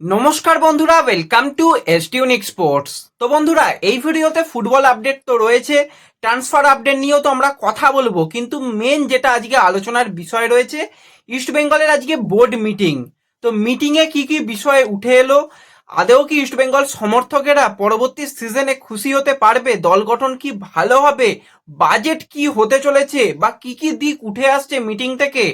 নমস্কার বন্ধুরা welcome two এসটিউনিক sports তো বন্ধুরা, এই ভিডিওতে ফুটবল আপডেট তো রয়েছে ট্রান্সফার আপডেট নিয়েও তো আমরা কথা বলব, কিন্তু মেন যেটা আজকে আলোচনার বিষয় রয়েছে ইস্ট বেঙ্গলের আজকে বোর্ড মিটিং তো মিটিংয়ে কি কি বিষয় উঠে এলো আদেও কি ইস্ট বেঙ্গল সমর্থকেরা পরবর্তী সিজনে খুশি হতে পারবে, দল গঠন কি ভালো হবে বাজেট কি হতে চলেছে, বা কি কি দিক উঠে আসছে মিটিং থেকে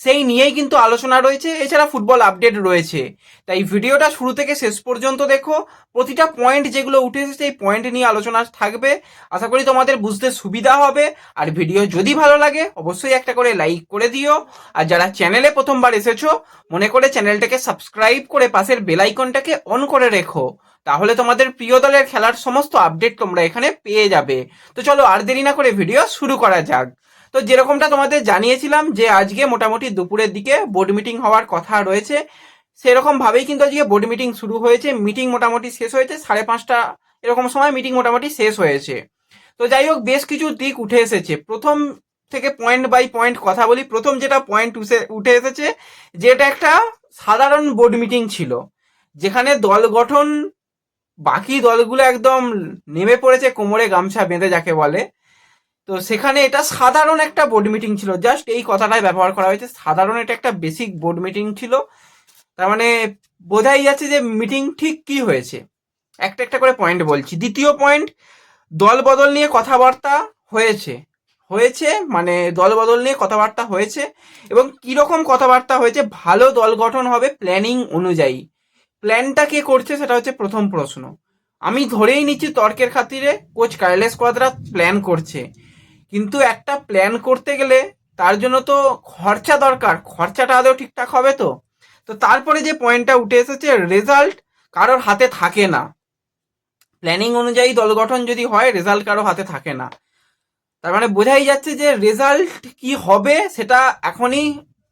সেই নিয়েই কিন্তু আলোচনা রয়েছে। এছাড়া ফুটবল আপডেট রয়েছে। তাই ভিডিওটা শুরু থেকে শেষ পর্যন্ত দেখো। প্রতিটা পয়েন্ট যেগুলো উঠে এসেছে এই পয়েন্ট নিয়ে আলোচনা থাকবে। আশা করি তোমাদের বুঝতে সুবিধা হবে। আর ভিডিও যদি ভালো লাগে, অবশ্যই একটা করে লাইক করে দিও। আর যারা চ্যানেলে প্রথমবার এসেছ, মনে করে চ্যানেলটাকে সাবস্ক্রাইব করে পাশের বেল আইকনটাকে অন করে রেখো। তাহলে তোমাদের প্রিয় দলের খেলার সমস্ত আপডেট তোমরা এখানে পেয়ে যাবে। তো চলো আর দেরি না করে ভিডিও শুরু করা যাক। তো যেরকমটা তোমাদের জানিয়েছিলাম যে আজকে মোটামুটি দুপুরের দিকে বোর্ড মিটিং হওয়ার কথা রয়েছে, সেরকম ভাবেই কিন্তু আজকে বোর্ড মিটিং শুরু হয়েছে মিটিং মোটামুটি শেষ হয়েছে, সাড়ে পাঁচটা এরকম সময় মিটিং মোটামুটি শেষ হয়েছে। তো যাই হোক, বেশ কিছু দিক উঠে এসেছে। প্রথম থেকে পয়েন্ট বাই পয়েন্ট কথা বলি, প্রথম যেটা পয়েন্ট উঠে এসেছে, যেটা একটা সাধারণ বোর্ড মিটিং ছিল, যেখানে দল গঠন বাকি দলগুলো একদম নেমে পড়েছে কোমরে গামছা বেঁধে, যাকে বলে। তো সেখানে এটা সাধারণ একটা বোর্ড মিটিং ছিল। জাস্ট এই কথাটাই ব্যবহার করা হয়েছে। সাধারণ এটা একটা বেসিক বোর্ড মিটিং ছিল। তার মানে বোঝাই যাচ্ছে যে মিটিং ঠিক কি হয়েছে। একটা একটা করে পয়েন্ট বলছি। দ্বিতীয় পয়েন্ট দল বদল নিয়ে কথাবার্তা হয়েছে। হয়েছে মানে দল বদল নিয়ে কথাবার্তা হয়েছে এবং কীরকম কথাবার্তা হয়েছে ভালো দল গঠন হবে প্ল্যানিং অনুযায়ী। প্ল্যানটা কে করছে সেটা হচ্ছে প্রথম প্রশ্ন। আমি ধরেই নিচ্ছি তর্কের খাতিরে কোচ কার্লেস কোয়াদ্রা প্ল্যান করছে। কিন্তু একটা প্ল্যান করতে গেলে তার জন্য তো খরচা দরকার। খরচাটা আদৌ ঠিকঠাক হবে তো? তো তারপরে যে পয়েন্টটা উঠে এসেছে রেজাল্ট কারোর হাতে থাকে না। প্ল্যানিং অনুযায়ী দল গঠন যদি হয় রেজাল্ট কারও হাতে থাকে না। তার মানে বোঝাই যাচ্ছে যে রেজাল্ট কি হবে সেটা এখনই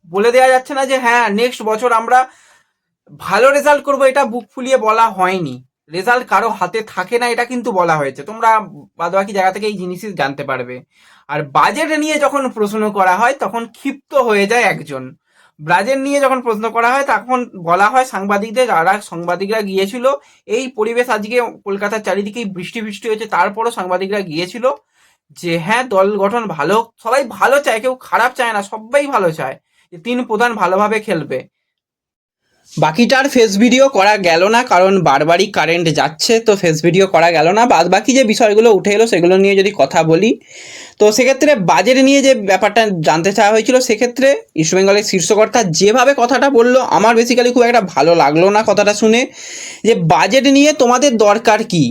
বলে দেওয়া যাচ্ছে না যে হ্যাঁ নেক্সট বছর আমরা ভালো রেজাল্ট করব, এটা বুক ফুলিয়ে বলা হয়নি। রেজাল্ট কারও হাতে থাকে না, এটা কিন্তু বলা হয়েছে। তোমরা বাদবাকি জায়গা থেকে এই জিনিসই জানতে পারবে। আর বাজেট নিয়ে যখন প্রশ্ন করা হয়, তখন ক্ষিপ্ত হয়ে যায় একজন। ব্রাজেট নিয়ে যখন প্রশ্ন করা হয়, তখন বলা হয় সাংবাদিকদের, যারা সাংবাদিকরা গিয়েছিল, এই পরিবেশ আজকে কলকাতার চারিদিকেই বৃষ্টি বৃষ্টি হয়েছে, তারপরও সাংবাদিকরা গিয়েছিল যে হ্যাঁ দল গঠন ভালো, সবাই ভালো চায়, কেউ খারাপ চায় না, সবাই ভালো চায়, যে তিন প্রধান ভালোভাবে খেলবে। বাকিটার ফেস ভিডিও করা গেল না, কারণ বারবারই কারেন্ট যাচ্ছে, তো ফেস ভিডিও করা গেল না। বাদ বাকি যে বিষয়গুলো উঠে এলো, সেগুলো নিয়ে যদি কথা বলি, তো সেক্ষেত্রে বাজেট নিয়ে যে ব্যাপারটা জানতে চাওয়া হয়েছিল, সেক্ষেত্রে ইস্টবেঙ্গলের শীর্ষকর্তা যেভাবে কথাটা বলল, আমার বেসিক্যালি খুব একটা ভালো লাগল না কথাটা শুনে, যে বাজেট নিয়ে তোমাদের দরকার কি?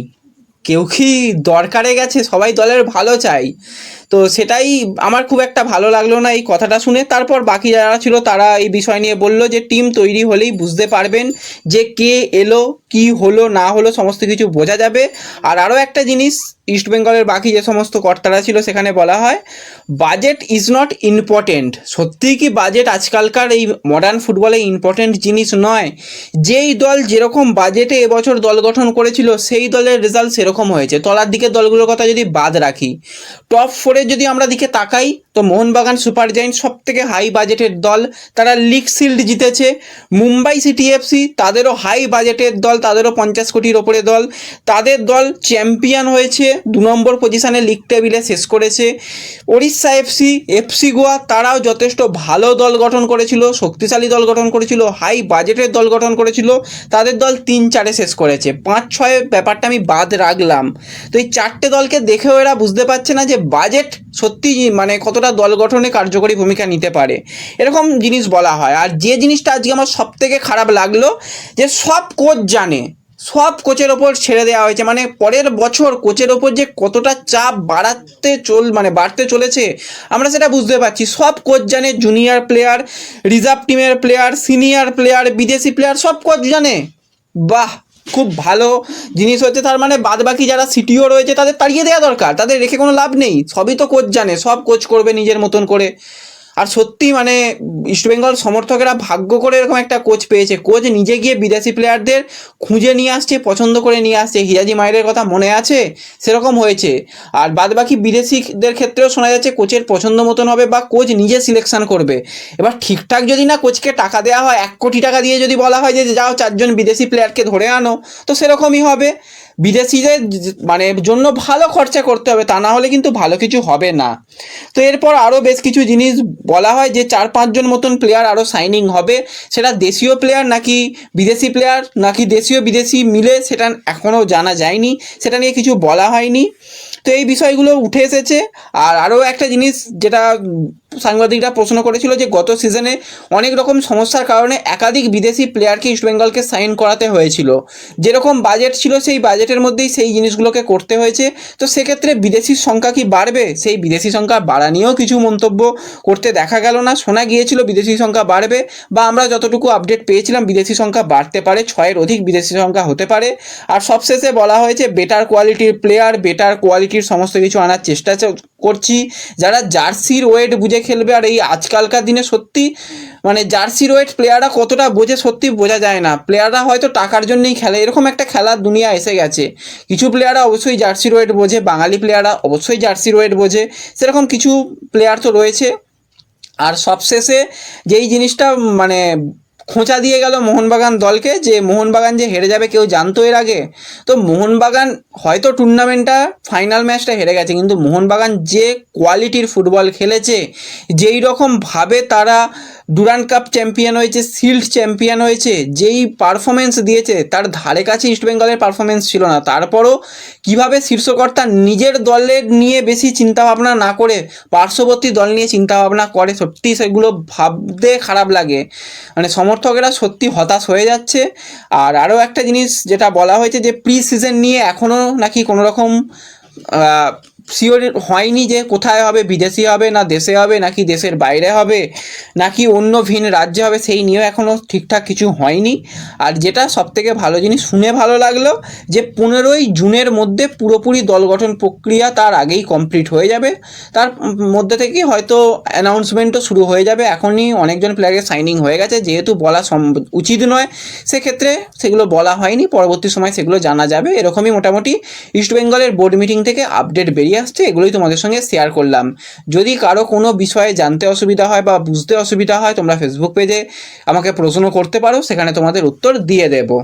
কেউ কি দরকারে গেছে? সবাই দলের ভালো চাই। তো সেটাই আমার খুব একটা ভালো লাগল না এই কথাটা শুনে। তারপর বাকি যারা ছিল তারা এই বিষয় নিয়ে বলল যে, টিম তৈরি হলেই বুঝতে পারবেন যে কে এলো, কি হলো, না হলো, সমস্ত কিছু বোঝা যাবে। আর আরও একটা জিনিস ইস্ট বেঙ্গলের বাকি যে সমস্ত কর্তারা ছিল, সেখানে বলা হয় বাজেট ইজ নট ইম্পর্টেন্ট সত্যিই কি বাজেট আজকালকার এই মডার্ন ফুটবলে ইম্পর্টেন্ট জিনিস নয়? যেই দল যেরকম বাজেটে এবছর দল গঠন করেছিল, সেই দলের রেজাল্ট সেরকম হয়েছে। তলার দিকের দলগুলোর কথা যদি বাদ রাখি টপ ফোরের যদি আমরা দিকে তাকাই, তো মোহনবাগান সুপার জায়েন্ট সব থেকে হাই বাজেটের দল, তারা লিগ শিল্ড জিতেছে। মুম্বাই সিটি এফসি তাদেরও হাই বাজেটের দল, তাদেরও পঞ্চাশ কোটির ওপরে দল। তাদের দল চ্যাম্পিয়ন হয়েছে দু নম্বর পজিশানে লিগ টেবিলে শেষ করেছে। ওড়িশা এফসি এফসি গোয়া, তারাও যথেষ্ট ভালো দল গঠন করেছিল, শক্তিশালী দল গঠন করেছিল হাই বাজেটের দল গঠন করেছিল। তাদের দল তিন চারে শেষ করেছে। পাঁচ, ছয় ব্যাপারটা আমি বাদ রাখলাম। তো এই চারটে দলকে দেখেও এরা বুঝতে পারছে না যে বাজেট সত্যি মানে কতটা দল গঠনে কার্যকরী ভূমিকা নিতে পারে। এরকম জিনিস বলা হয়। আর যে জিনিসটা আজকে আমার সব থেকে খারাপ লাগল যে সব কোচ জানে। সব কোচের ওপর ছেড়ে দেওয়া হয়েছে। মানে পরের বছর কোচের ওপর যে কতটা চাপ বাড়াতে চল মানে বাড়তে চলেছে, আমরা সেটা বুঝতে পারছি। সব কোচ জানে জুনিয়র প্লেয়ার রিজার্ভ টিমের প্লেয়ার সিনিয়র প্লেয়ার বিদেশি প্লেয়ার সব কোচ জানে। বাহ, খুব ভালো জিনিস হচ্ছে। তার মানে বাদ বাকি যারা সিটিও রয়েছে, তাদের তাড়িয়ে দেওয়া দরকার। তাদের রেখে কোনো লাভ নেই। সবই তো কোচ জানে। সব কোচ করবে নিজের মতন করে। আর সত্যি মানে ইস্টবেঙ্গল সমর্থকেরা ভাগ্য করে এরকম একটা কোচ পেয়েছে। কোচ নিজে গিয়ে বিদেশি প্লেয়ারদের খুঁজে নিয়ে আসছে, পছন্দ করে নিয়ে আসছে। হিরাজি মায়ের কথা মনে আছে? সেরকম হয়েছে। আর বাদবাকি বিদেশিদের ক্ষেত্রেও শোনা যাচ্ছে কোচের পছন্দ মতন হবে বা কোচ নিজে সিলেকশন করবে। এবার ঠিকঠাক যদি না কোচকে টাকা দেওয়া হয়, এক কোটি টাকা দিয়ে যদি বলা হয় যে, যাও চারজন বিদেশি প্লেয়ারকে ধরে আনো তো সেরকমই হবে। বিদেশিদের মানে জন্য ভালো খরচা করতে হবে, তা না হলে কিন্তু ভালো কিছু হবে না। তো এরপর আরও বেশ কিছু জিনিস বলা হয় যে চার পাঁচজন মতন প্লেয়ার আরও সাইনিং হবে। সেটা দেশীয় প্লেয়ার নাকি বিদেশি প্লেয়ার নাকি দেশীয় বিদেশি মিলে সেটা এখনও জানা যায়নি। সেটা নিয়ে কিছু বলা হয়নি। তো এই বিষয়গুলো উঠে এসেছে। আর আরও একটা জিনিস যেটা সাংবাদিকরা প্রশ্ন করেছিল যে গত সিজনে অনেক রকম সমস্যার কারণে একাধিক বিদেশি প্লেয়ারকে ইস্টবেঙ্গলকে সাইন করাতে হয়েছিল। যেরকম বাজেট ছিল সেই বাজেটের মধ্যেই সেই জিনিসগুলোকে করতে হয়েছে। তো সেক্ষেত্রে বিদেশির সংখ্যা কি বাড়বে? সেই বিদেশি সংখ্যা বাড়া নিয়েও কিছু মন্তব্য করতে দেখা গেল না। শোনা গিয়েছিল বিদেশি সংখ্যা বাড়বে বা আমরা যতটুকু আপডেট পেয়েছিলাম বিদেশি সংখ্যা বাড়তে পারে, ছয়ের অধিক বিদেশি সংখ্যা হতে পারে। আর সবশেষে বলা হয়েছে বেটার কোয়ালিটির প্লেয়ার বেটার কোয়ালিটির সমস্ত কিছু আনার চেষ্টা করছি। যারা জার্সির ওয়েট বুঝে খেলবে আর এই আজকালকার দিনে সত্যি মানে জার্সির ওয়েট প্লেয়াররা কতটা বোঝে সত্যি বোঝা যায় না। প্লেয়াররা হয়তো টাকার জন্যই খেলে। এরকম একটা খেলার দুনিয়া এসে গেছে। কিছু প্লেয়াররা অবশ্যই জার্সির ওয়েট বোঝে, বাঙালি প্লেয়াররা অবশ্যই জার্সির ওয়েট বোঝে। সেরকম কিছু প্লেয়ার তো রয়েছে। আর সবশেষে যেই জিনিসটা মানে খোঁচা দিয়ে গেল মোহনবাগান দলকে যে মোহনবাগান যে হেরে যাবে কেউ জানতো এর আগে। তো মোহনবাগান হয়তো টুর্নামেন্টটা ফাইনাল ম্যাচটা হেরে গেছে, কিন্তু মোহনবাগান যে কোয়ালিটির ফুটবল খেলেছে, যেই রকমভাবে তারা ডুরান্ড কাপ চ্যাম্পিয়ন হয়েছে শিল্ড চ্যাম্পিয়ন হয়েছে, যেই পারফরমেন্স দিয়েছে, তার ধারে কাছে ইস্টবেঙ্গলের পারফরমেন্স ছিল না। তারপরও কীভাবে শীর্ষকর্তা নিজের দলের নিয়ে বেশি চিন্তাভাবনা না করে, পার্শ্ববর্তী দল নিয়ে চিন্তাভাবনা করে, সত্যি সেগুলো ভাবতে খারাপ লাগে। মানে সমর্থকেরা সত্যি হতাশ হয়ে যাচ্ছে। আর আরও একটা জিনিস যেটা বলা হয়েছে যে প্রি সিজন নিয়ে এখনও নাকি কোনো রকম শিওর হয়নি যে কোথায় হবে, বিদেশি হবে, না দেশে হবে, নাকি দেশের বাইরে হবে, নাকি অন্য ভিন রাজ্যে হবে, সেই নিয়েও এখনও ঠিকঠাক কিছু হয়নি। আর যেটা সবথেকে ভালো জিনিস, শুনে ভালো লাগল যে পনেরোই জুনের মধ্যে পুরোপুরি দল গঠন প্রক্রিয়া তার আগেই কমপ্লিট হয়ে যাবে। তার মধ্যে থেকে হয়তো অ্যানাউন্সমেন্টও শুরু হয়ে যাবে। এখনই অনেকজন প্লেয়ারের সাইনিং হয়ে গেছে। যেহেতু বলা উচিত নয়, সেক্ষেত্রে সেগুলো বলা হয়নি। পরবর্তী সময় সেগুলো জানা যাবে। এরকমই মোটামুটি ইস্টবেঙ্গলের বোর্ড মিটিং থেকে আপডেট বেরিয়ে আসছে, এগুলোই তোমাদের সঙ্গে শেয়ার করলাম। যদি কারও কোনো বিষয়ে জানতে অসুবিধা হয় বা বুঝতে অসুবিধা হয়, তোমরা ফেসবুক পেজে আমাকে প্রশ্ন করতে পারো, সেখানে তোমাদের উত্তর দিয়ে দেবো।